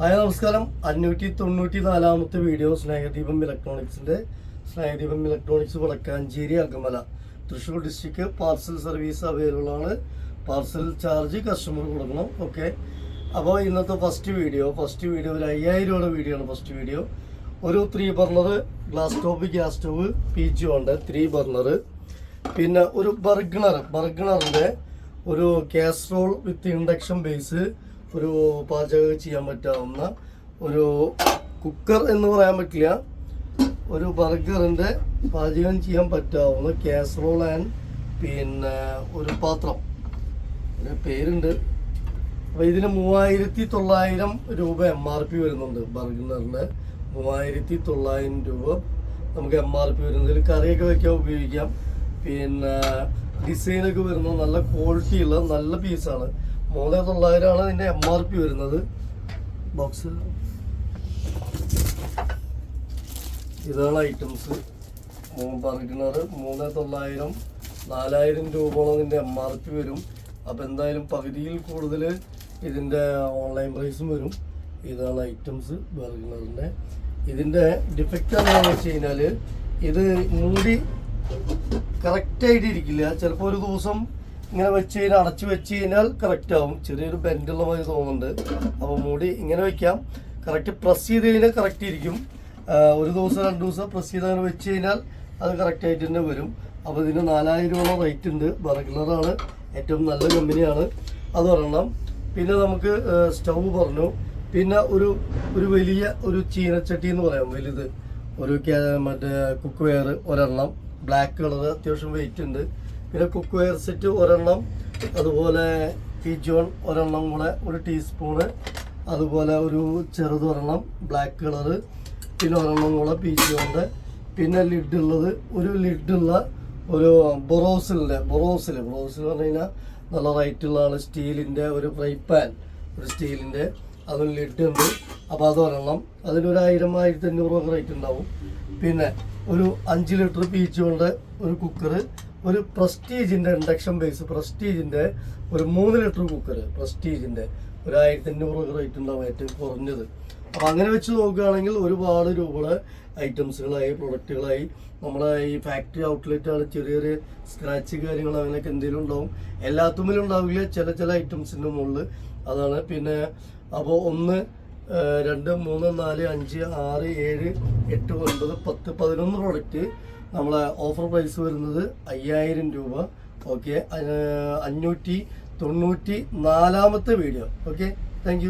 Hi നമസ്കാരം. അഞ്ഞൂറ്റി തൊണ്ണൂറ്റി നാലാമത്തെ video Snehadeepam ഇലക്ട്രോണിക്സിന്റെ. Snehadeepam electronics Vadakkanchery Akamala Thrissur district parcel service available ആണ്. പാർസൽ ചാർജ് കസ്റ്റമർ കൊടുക്കണം. ഓക്കെ അപ്പോൾ ഇന്നത്തെ ഫസ്റ്റ് വീഡിയോ ഫസ്റ്റ് വീഡിയോ ഒരു അയ്യായിരം രൂപയുടെ വീഡിയോ ആണ് ഫസ്റ്റ് വീഡിയോ ഒരു three burner glass stove gas stove P G ഉണ്ട്. ത്രീ ബർണർ പിന്നെ ഒരു ബർഗണർ ബർഗ്ണറിന്റെ ഒരു കാസറോൾ വിത്ത് ഇൻഡക്ഷൻ ബേസ് ഒരു പാചകം ചെയ്യാൻ പറ്റാവുന്ന ഒരു കുക്കർ എന്ന് പറയാൻ പറ്റില്ല. ഒരു ബർഗറിന്റെ പാചകം ചെയ്യാൻ പറ്റാവുന്ന കാസറോൾ ആൻഡ് പിന്നെ ഒരു പാത്രം. ഒരു പേരുണ്ട്. അപ്പോൾ ഇതിന് മൂവായിരത്തി തൊള്ളായിരം രൂപ എം ആർ പി വരുന്നുണ്ട്. ബർഗറിന്റെ മൂവായിരത്തി തൊള്ളായിരം രൂപ നമുക്ക് എം ആർ പി വരുന്നത് ഇതിൽ കറിയൊക്കെ വയ്ക്കാൻ ഉപയോഗിക്കാം. പിന്നെ ഡിസൈനൊക്കെ വരുന്നത് നല്ല ക്വാളിറ്റി ഉള്ള നല്ല പീസാണ് മൂന്ന് തൊള്ളായിരമാണ് ഇതിന്റെ എം ആർ പി വരുന്നത്. ബോക്സ് ഇതാണ് ഐറ്റംസ് പറഞ്ഞിട്ടുള്ളത് മൂന്ന് തൊള്ളായിരം നാലായിരം രൂപയോളം ഇതിന്റെ എം ആർ പി വരും. അപ്പോൾ എന്തായാലും പകുതിയിൽ കൂടുതൽ ഇതിന്റെ ഓൺലൈൻ പ്രൈസും വരും. ഇതാണ് ഐറ്റംസ് ബർഗണറിന്റെ ഇതിന്റെ ഡിഫക്റ്റ് എന്താണെന്ന് വെച്ച് കഴിഞ്ഞാൽ ഇത് മൂടി കറക്റ്റായിട്ട് ഇരിക്കില്ല. ചിലപ്പോൾ ഒരു ദിവസം ഇങ്ങനെ വെച്ച് കഴിഞ്ഞാൽ അടച്ചു വെച്ച് കഴിഞ്ഞാൽ കറക്റ്റ് ആവും. ചെറിയൊരു ബെൻഡുള്ള മാതിരി തോന്നുന്നുണ്ട്. അപ്പോൾ മൂടി ഇങ്ങനെ വെക്കാം. കറക്റ്റ് പ്രസ് ചെയ്ത് കഴിഞ്ഞാൽ കറക്റ്റ് ഇരിക്കും. ഒരു ദിവസം രണ്ട് ദിവസം പ്രസ് ചെയ്ത് അങ്ങനെ വെച്ച് കഴിഞ്ഞാൽ അത് കറക്റ്റ് ആയിട്ട് തന്നെ വരും. അപ്പോൾ ഇതിന് നാലായിരം രൂപ റേറ്റ് ഉണ്ട്. ബർഗ്ലറാണ് ഏറ്റവും നല്ല കമ്പനിയാണ് അത് ഒരെണ്ണം. പിന്നെ നമുക്ക് സ്റ്റൗ പറഞ്ഞു. പിന്നെ ഒരു ഒരു വലിയ ഒരു ചീനച്ചട്ടി എന്ന് പറയാം. വലുത്. ഒരു മറ്റേ കുക്ക് വെയർ ഒരെണ്ണം. ബ്ലാക്ക് കളർ അത്യാവശ്യം വെയിറ്റ് ഉണ്ട്. പിന്നെ കുക്ക് വെയർ സെറ്റ് ഒരെണ്ണം അതുപോലെ പിജോൺ ഒരെണ്ണം കൂടെ ഒരു ടീസ്പൂണ് അതുപോലെ ഒരു ചെറുതൊരെണ്ണം ബ്ലാക്ക് കളറ് പിന്നെ ഒരെണ്ണം കൂടെ പിജോണ്ട് പിന്നെ ലിഡ് ഉള്ളത് ഒരു ലിഡുള്ള ഒരു ബൊറോസിലിന്റെ ബൊറോസിൽ ബൊറോസിൽ പറഞ്ഞു കഴിഞ്ഞാൽ നല്ല റൈറ്റുള്ളതാണ് സ്റ്റീലിന്റെ ഒരു ഫ്രൈ പാൻ ഒരു സ്റ്റീലിന്റെ അതൊരു ലിഡ് ഉണ്ട്. അപ്പോൾ അത് ഒരെണ്ണം അതിനൊരു ആയിരം ആയിരത്തി അഞ്ഞൂറ് റേറ്റ് ഉണ്ടാവും. പിന്നെ ഒരു അഞ്ച് ലിറ്റർ പീച്ചുകളുടെ ഒരു കുക്കർ ഒരു പ്രസ്റ്റീജിന്റെ ഇൻഡക്ഷൻ ബേസ് പ്രസ്റ്റീജിന്റെ ഒരു മൂന്ന് ലിറ്റർ കുക്കർ പ്രസ്റ്റീജിന്റെ ഒരു ആയിരത്തി അഞ്ഞൂറ് റേറ്റ് ഉണ്ടാവും ഏറ്റവും കുറഞ്ഞത്. അപ്പം അങ്ങനെ വെച്ച് നോക്കുകയാണെങ്കിൽ ഒരുപാട് രൂപയുടെ ഐറ്റംസുകളായി പ്രൊഡക്റ്റുകളായി. നമ്മളെ ഈ ഫാക്ടറി ഔട്ട്ലെറ്റ് ആണ് ചെറിയ ചെറിയ സ്ക്രാച്ച് കാര്യങ്ങൾ അങ്ങനെയൊക്കെ എന്തെങ്കിലും ഉണ്ടാവും. എല്ലാത്തുമ്മിലും ഉണ്ടാവില്ല ചില ചില ഐറ്റംസിന്റെ മുകളിൽ അതാണ് പിന്നെ അപ്പോൾ ഒന്ന് രണ്ട് മൂന്ന് നാല് അഞ്ച് ആറ് ഏഴ് എട്ട് ഒൻപത് പത്ത് പതിനൊന്ന് പ്രൊഡക്റ്റ് നമ്മളെ ഓഫർ പ്രൈസ് വരുന്നത് അയ്യായിരം രൂപ. ഓക്കെ അഞ്ഞൂറ്റി തൊണ്ണൂറ്റി നാലാമത്തെ വീഡിയോ ഓക്കെ താങ്ക്